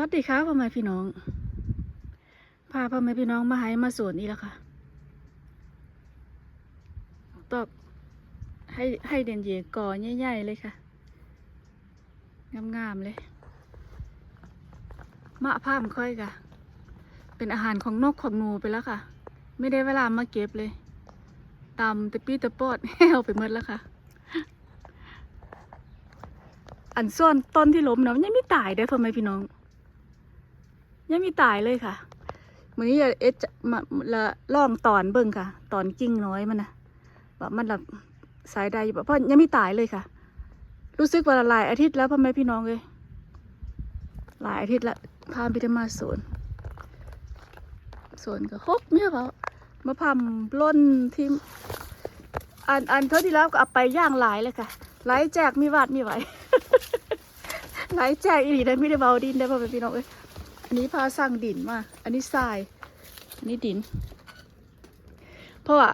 สวัสดีค่ะพ่อแม่พี่น้อง พาพ่อแม่พี่น้องมาหายมาสวนอีกแล้วค่ะ ตอกให้ให้เด่นเยก่อใหญ่ๆเลยค่ะ งามๆเลย มะพร้ามค่อยค่ะ เป็นอาหารของนกของหนูไปแล้วค่ะ ไม่ได้เวลามาเก็บเลยตำตะปี้ตะปอดแห้วไปหมดแล้วค่ะ อันส่วนต้นที่ล้มเนาะยังไม่ตายได้พ่อแม่พี่น้อง ยังม่ตายเลยค่ะมือนี้เอ็ดจะมาละล่องตอนเบิ่งค่ะ ตอนกิ่งน้อยมันนะว่ามันแบบสายใดอยู่บ่เพราะยังไม่ตายเลยค่ะ รู้สึกว่าหลายอาทิตย์แล้วพ่อแม่พี่น้องเลยหลายอาทิตย์ละพาพิธมาสวนสวนก็ฮกเนี่ยเปล่ามาพามล้นที่อันอันเท่าที่แล้วก็เอาไปย่างหลายเลยค่ะหลายแจกมีวาดมีไหวหลายแจกอีหลีได้ไม่ได้เบาดินได้พ่อแม่พี่น้องเอ้ย อันนี้พาสั่งดินมา อันนี้ทราย อันนี้ดิน เพราะว่า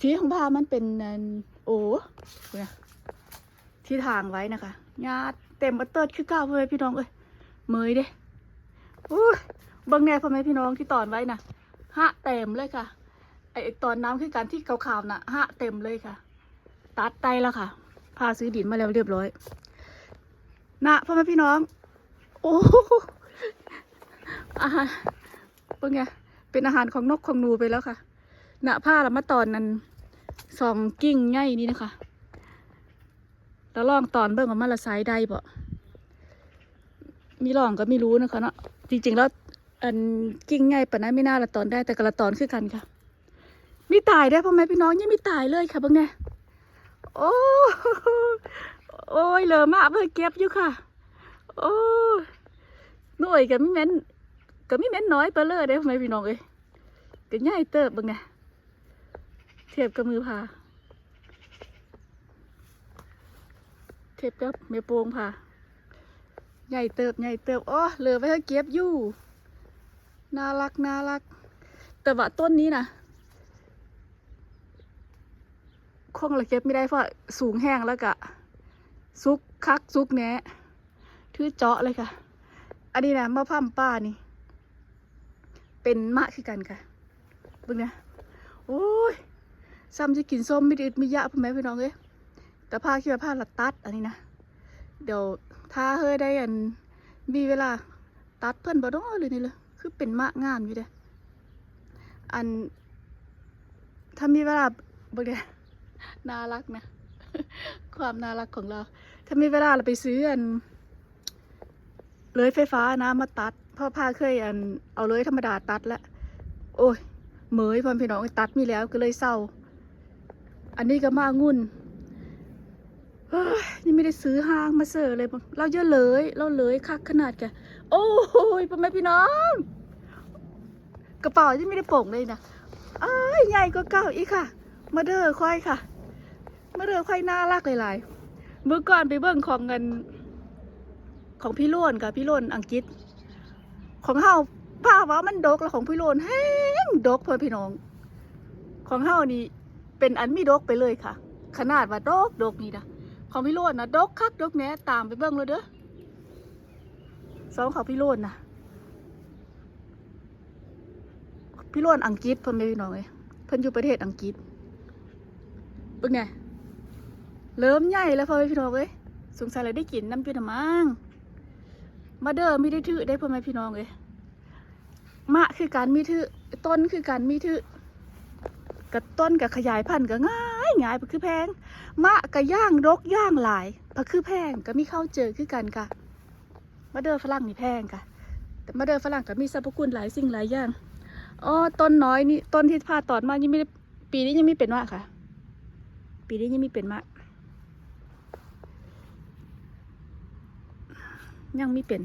ที่ของพามันเป็นอันโอ้เนี่ยที่ทางไว้นะคะญาติเต็มบัตเติร์ดคือเก้าพ่อแม่พี่น้องเอ้ยเมยเด้อู้ยเบิ้งแน่พ่อแม่พี่น้องที่ตอนไว้นะฮะเต็มเลยค่ะ ไอไอ้ตอนน้ำคือการที่ขาวๆน่ะฮะเต็มเลยค่ะ ตัดไตแล้วค่ะ พาซื้อดินมาแล้วเรียบร้อย นะพ่อแม่พี่น้อง โอ้โห อาหารเป็นไงเป็นอาหารของนกของหนูไปแล้วค่ะหน้าผ้าละมาตอนนั้นสองกิ่งใหญ่นี่นะคะแล้วลองตอนเบิ่งว่ามันละสายใดบ่มีลองก็ไม่รู้นะคะเนาะจริง ๆ แล้วอันกิ่งใหญ่ปะนั้นไม่น่าละตอนได้แต่กละตอนคือกันค่ะมีตายได้พ่อแม่พี่น้องยังมีตายเลยค่ะเบิ่งไงโอ้โอ้ยเหลือมากเพื่อเก็บอยู่ค่ะ โอ้ น่วยก็มีแม่นก็มีแม่นน้อยเปลเลยเด้พ่อแม่พี่น้องเอ้ยก็ใหญ่เติบบิ่งไงเทียบกับมือพาเทียบกับแม่โปงพาใหญ่เติบใหญ่เติบอ๋อเหลือไว้ให้เก็บอยู่น่ารักน่ารัก แต่ว่าต้นนี้นะคงละเก็บไม่ได้เพราะสูงแห้งแล้วกะซุกคักซุกแหนะถือเจาะเลยค่ะ อันนี้นะมะพร้าวป้านี่ เป็นมะคือกันค่ะเบิ่งนะโอ้ยซ้ำจะกินส้มไม่ไดดไม่ยะพ่อแม่พี่น้องเอ้ยแต่ผ้าคิดว่าผ้าละตัดอันนี้นะเดี๋ยวถ้าเฮ้ยได้อันมีเวลาตัดเพิ่อนบ่ต้องเลยนี่เลยคือเป็นมะงามอยู่เด้ออัน ถ้ามีเวลาบิ่งเด้น่ารักนะ ความน่ารักของเรา ถ้ามีเวลาเราไปซื้ออัน เลยไฟฟ้านะมาตัดพ่อพาเคยอันเอาเลยธรรมดาตัดแล้วโอ้ยเหมยพ่อพี่น้องตัดมีแล้วก็เลยเศร้า อันนี้ก็มางุ่นยนี่ไม่ได้ซื้อห้างมาเสิร์ฟเลยเราเยอะเลยเราเลยคักขนาดแกโอ้ยพ่อแม่พี่น้อง กระเป๋ายังไม่ได้โป่งเลยนะอ้ายใหญ่กว่าเก่าอีกค่ะ มาเด้อควายค่ะ มาเด้อควายน่ารักหลายๆเมื่อก่อนไปเบิ่งของเงิน ของพี่โลนกับพี่โลนอังกฤษ ของเฮาผ้าว่ามันดกแล้วของพี่โลนแห้งดกเพื่อนพี่น้อง ของเฮานี่เป็นอันมีดกไปเลยค่ะ ขนาดว่าดกดกนี่นะของพี่โลนนะดกคักดกแน่ตามไปเบิ่งเลยเด้อสองของพี่โลนนะพี่โลนอังกฤษเพิ่นเป็นพี่น้องเลยเพิ่อนอยู่ประเทศอังกฤษเบิ่งไงเริ่มใหญ่แล้วพ่อพี่น้องเอ้ยสงสัยเลยได้กินน้ำจุนมัง มาเด้อมีได้ถือได้พ่อแม่พี่น้องเลยมะคือการมีถือต้นคือการมีถือกับต้นกับขยายพันธุ์ก็ง่ายง่ายเพราะคือแพง มะกับย่างรกย่างหลายเพราะคือแพงก็มีเข้าเจอคือกันค่ะมาเด้อฝรั่งนี่แพงค่ะ แต่มาเด้อฝรั่งก็มีสรรพคุณหลายสิ่งหลายอย่างอ๋อต้นน้อยนี่ต้นที่พาตอดมายังไม่ไดปีนี้ยังไม่เป็นมะค่ะ ปีนี้ยังไม่เป็นมะ ยังไม่เป็น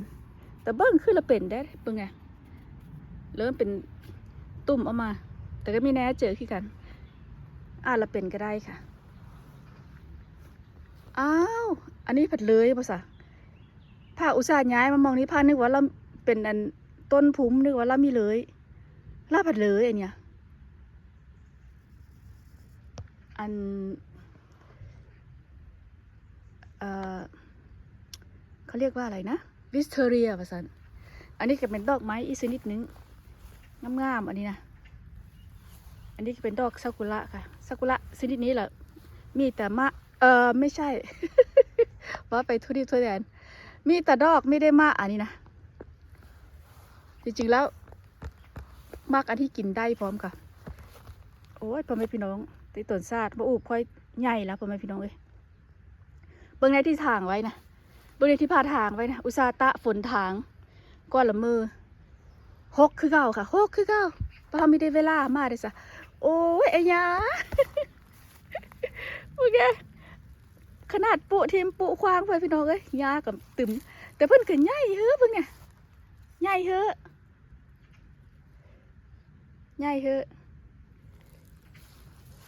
แต่เบิ้งขึ้นละเป็นได้เบิ้งไงเริ่มเป็นตุ่มออกมา แต่ก็ไม่แน่เจอคือกันอ่าละเป็นก็ได้ค่ะ อ้าว อันนี้ผัดเลยภาษาผ้าอุตสาห์ย้ายมามองนี้ผ้านึกว่าเราเป็นอันต้นพุ่มนึกว่าเรามีเลยลาผัดเลยอันเนี้ยอัน เอ่อ เขาเรียกว่าอะไรนะวิสเทเรียภาษาอันนี้ก็เป็นดอกไม้อีกชนิดนึงงามๆอันนี้นะ อันนี้เป็นดอกซากุระค่ะซากุระชนิดนี้แหละมีแต่มะเออไม่ใช่ ว่าไปทุดีทุแดน มีแต่ดอกไม่ได้มากอันนี้นะ จริงๆแล้วมากอันที่กินได้พร้อมค่ะ โอ้ยพ่อแม่พี่น้องตีต้นซาดมาอูบค่อยใหญ่แล้วพ่อแม่พี่น้องเอ้ยเบิ่งในที่ทางไว้นะ เบิ่งในที่พาทางไว้นะอุตสาตะฝนทางก้อนละมือหกคือเก่าค่ะหกคือเก่าป้าม่ได้เวลามาเลยสะโอ้ยไอ้ยาโอเคขนาดปุทีมปุควางไปพี่น้องเอ้ยยากับตึมแต่เพิ่นก็ใหญ่เฮ้อเพิ่นเนี่ยใหญ่เฮ้อใหญ่เฮ้อ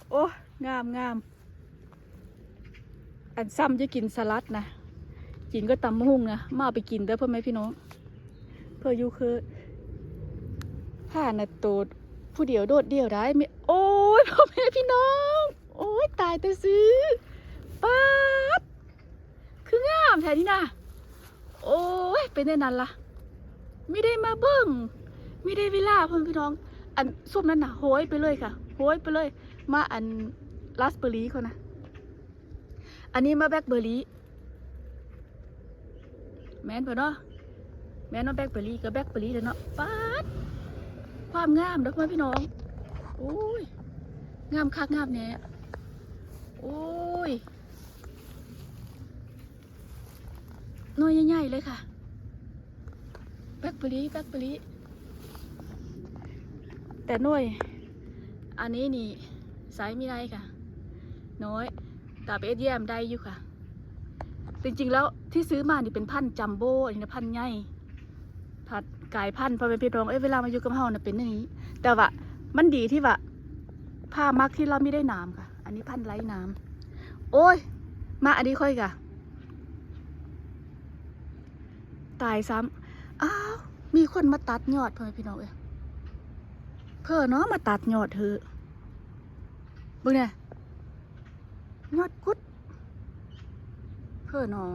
โอ้งามงามอันซ้ำจะกินสลัดนะ กินก็ตำมะฮุ่งนะมาเอาไปกินเด้อพ่อแม่พี่น้อง เพื่ออยู่คือผ่านะโตดผู้เดียวโดดเดี่ยวได้ไม่โอ้ยพ่อแม่พี่น้อง โอ้ยตายแต่ซื้อป๊าดคืองามแท้นี่นะโอ้ยเป็นได้นั้นละไม่ได้มาเบิ้งไม่ได้เวลาพ่อพี่น้อง อันส้มนั้นน่ะโหยไปเลยค่ะโหยไปเลย มาอันราสเบอร์รี่เขานะอันนี้มาแบล็คเบอร์รี่ แม่นปะเนาะแม่นว่าแบล็คเบอร์รี่กับแบล็คเบอร์รี่เด้อเนาะป๊าดความงามเด้อพ่อพี่น้องโอ้ยงามคักงามแหน่โอ้ยน่วยใหญ่ๆเลยค่ะ แบล็คเบอร์รี่แบล็คเบอร์รี่แต่น่วยอันนี้นี่ส์ไม่ได้ค่ะ น้อยแต่ไปเอเยี่ยมได้อยู่ค่ะ จริงๆ แล้วที่ซื้อมานี่เป็นพันธุ์จัมโบ้อันนี้นะพันธุ์ใหญ่ผัดกายพันธุ์พอเป็นพี่น้องเอ้ยเวลามาอยู่กับเฮาน่ะเป็นอย่างนี้ แต่ว่ามันดีที่ว่าผ้ามักที่เราไม่ได้น้ำค่ะ อันนี้พันธุ์ไร้น้ำโอ้ย มาอันนี้ค่อยค่ะตายซ้ำอ้าวมีคนมาตัดยอดพ่อแม่พี่น้องเอ้ยเพื่อเนาะมาตัดยอดเธอะบิ่งเนี่ยยอดกุด อเนาะ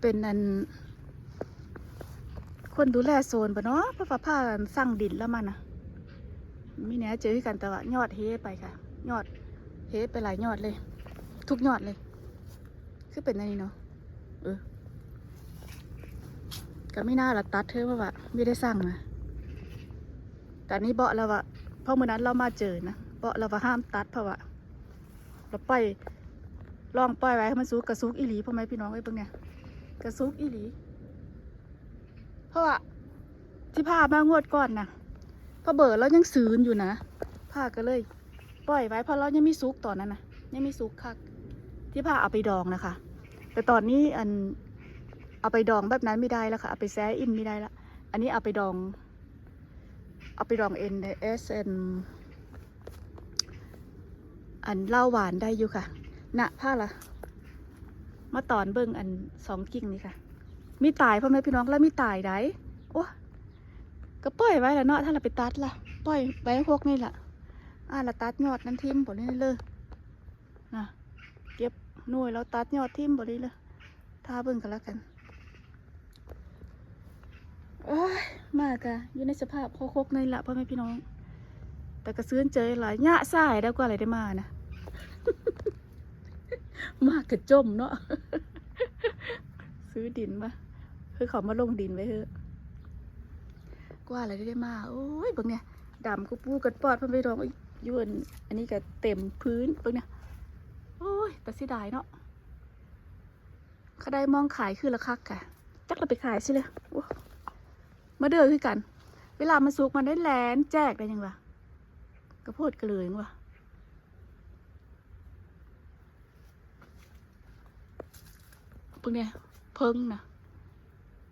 เป็นอัน คนดูแลโซนปะเนาะพระว่าผ้าสั่งดินแล้วมันนะมีแน่เจอกันแต่ว่ายอดเฮไปค่ะ ยอดเฮไปหลายยอดเลย ทุกยอดเลย คือเป็นอันนี้เนาะเออก็ไม่น่าละตัดเธอว่าแบบไม่ได้สั่งนะแต่นี้เบาะเราอะเพราะเมื่อนั้นเรามาเจอนะเบาะเราว่าห้ามตัดเพราะว่าเราไป ลองปล่อยไว้ให้มันสุกกระซุกอีหลีพ่อแม่พี่น้องไอ้เบิ่งเนี่ยกระซุกอีหลี เพราะว่าที่พามางวดก่อนนะพอเบิดเรายังซืนอยู่นะพาก็เลย ปล่อยไว้เพราะเรายังไม่ซุกตอนนั้นนะยังไม่ซุกคัก ที่พาเอาไปดองนะคะ แต่ตอนนี้อันเอาไปดองแบบนั้นไม่ได้แล้วค่ะเอาไปแซ่อิ่มไม่ได้ละอันนี้เอาไปดอง เอาไปดองเอ็นเอสเอ็นอันเหล้าหวานได้อยู่ค่ะ นะผ้าละมาตอนเบิ่งอันสองกิ่งนี่ค่ะ มีตายพ่อแม่พี่น้องแล้วมีตายได้โอ้ก็ปล่อยไว้ล้วเนาะถ้าเราไปตัดละปล่อยไว้พวกนี่ละอ่าเราตัดยอดนั้นทิมบนนี้เลยนะเก็บหน่วยแล้วตัดยอดทิมบนนี้เลยถ้าเบิ่งกันแล้วกันโอ้ยมากะอยู่ในสภาพโคกๆในละพ่อแม่พี่น้อง แต่ก็ซื้อเจอหลายยะสายได้กว่าอะไรได้มานะ มากกระจมเนาะซื้อดินมาคือเขามาลงดินไว้เถอะกว่าอะไรได้มาโอ้ยเบิ่งเนี่ยดำกูปูกันปอดเพิ่นไปรองอยยวนอันนี้ก็เต็มพื้นเบิ่งเนี่ยโอ้ยแต่เสิดายเนาะเขาได้มองขายคือละคักกะจักเราไปขายสิเลยมาเด้อคือกัน เวลามันสุกมันได้แลนแจกได้ยังวะกระโพดกระเลยยังวะ เบิ่งเนี่ยเพิ่งนะ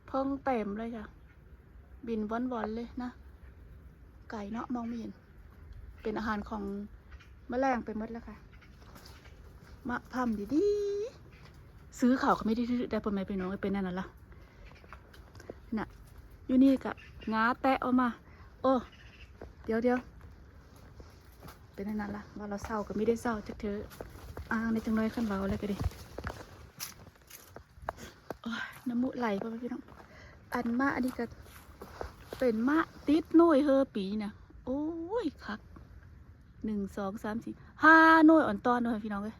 เพิ่งเต็มเลยค่ะบินว่อนๆเลยนะ ไก่เนาะมองไม่เห็น เป็นอาหารของแมลงไปหมดแล้วค่ะมะพร้าวดีๆซื้อเขาวก็ไม่ได้ซื้อได้ปนไหมไปน้องเป็นนั่นน่ะละน่ะอยู่นี่กะงาแตะออกมา โอ้เดี๋ยวเดี๋ยวเป็นนั่นน่ะละว่าเราเศร้าก็ไม่ได้เศร้าจักเธออ้างในจังเลยขั้นเบาแล้วก็ดิโอ้ย น้ำมูกไหลไปพี่น้องอันมาอันนี้ก็เป็นมะติดน่วยเฮอปีน่ะโอ้ยคักหนึ่งสองสามสี่ห้าน่วยอ่อนตอนเลยพี่น้องเลย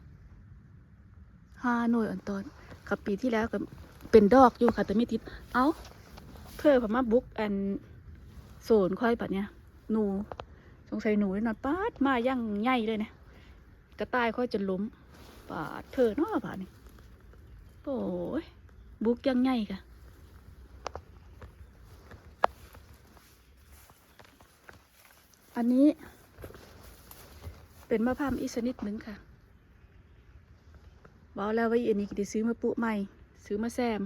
ห้าน่วยอ่อนตอนกับปีที่แล้วก็เป็นดอกอยู่ค่ะแต่ไม่ติด เอาเพื่อผมมาบุกอันโซนค่อยปัดเนี่ยหนู สงสัยหนูนี่นอนปาดมาย่างใหญ่เลยนะกระต่ายค่อยจะล้มปาดเธอเนาะปาดนี่โอ้ย บุกย่างใหญ่ค่ะอันนี้ เป็นมะพร้าวอีกชนิดหนึ่งค่ะบอกแล้วว่าอันนี้ก็ได้ซื้อมาปลูกใหม่ ซื้อมาแซม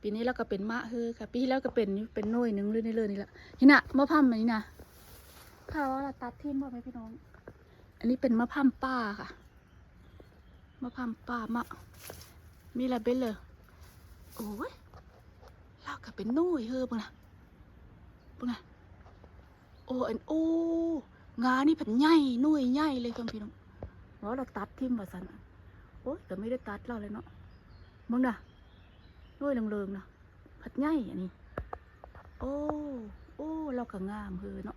ปีนี้เราก็เป็นมะเฮอค่ะ ปีที่แล้วก็เป็นอยู่เป็นหน่วยหนึ่งเลยนี่เลยนี่แหละนี่นะมะพร้าวอันนี้นะถ้าว่าเราตัดทิ้งบ่ไหมพี่น้อง อันนี้เป็นมะพร้าวป้าค่ะ มะพร้าวป้ามะมีอะเป็นเลยโอ้ยเราก็เป็นหน่ยเฮ้อปุ่นนะปุ่นนะโอ้อันโอ้งานี่ผันใหญ่หน่ยใหญ่เลยค่ะพี่น้องว่าเราตัดทิ้งว่าสันโอ้ยแต่ไม่ได้ตัดเราเลยเนาะมึงนะด้วยเริงๆนะผัดใหญ่อันนี้โอ้โอ้เราก็งามเฮ้อเนาะ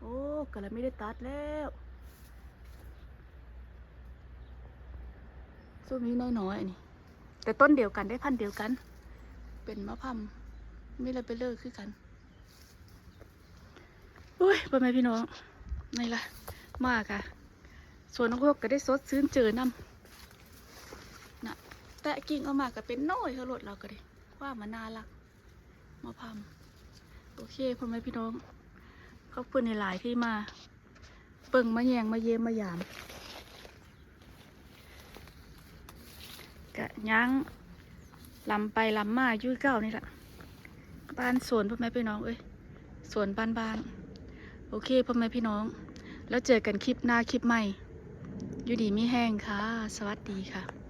โอ้ก็เลยไม่ได้ตัดแล้ว ช่วงนี้น้อยๆอันนี้แต่ต้นเดียวกันได้พันธุ์เดียวกัน เป็นมะพร้าวไม่เลยไปเลิกคือกันอุ้ยพ่อแม่พี่น้องนี่ล่ะมากค่ะส่วนน้องพวกก็ได้สดซื้นเจอน้ำแตะกิ่งเอามาก็เป็นน้อยเขาลดเราก็ดิว่ามันน่ารักมาพัมโอเคพ่อแม่พี่น้องขอบคุณในหลายๆที่มา เปิ่งมาแยงมาเยี่ยมมายาม กะยั้งลำไปลำมายุ่ยเก้านี่แหละบ้านสวนพ่อแม่พี่น้องเอ้ยสวนบ้านบ้านโอเคพ่อแม่พี่น้อง แล้วเจอกันคลิปหน้าคลิปใหม่อยู่ดีไม่แห้งค่ะ สวัสดีค่ะ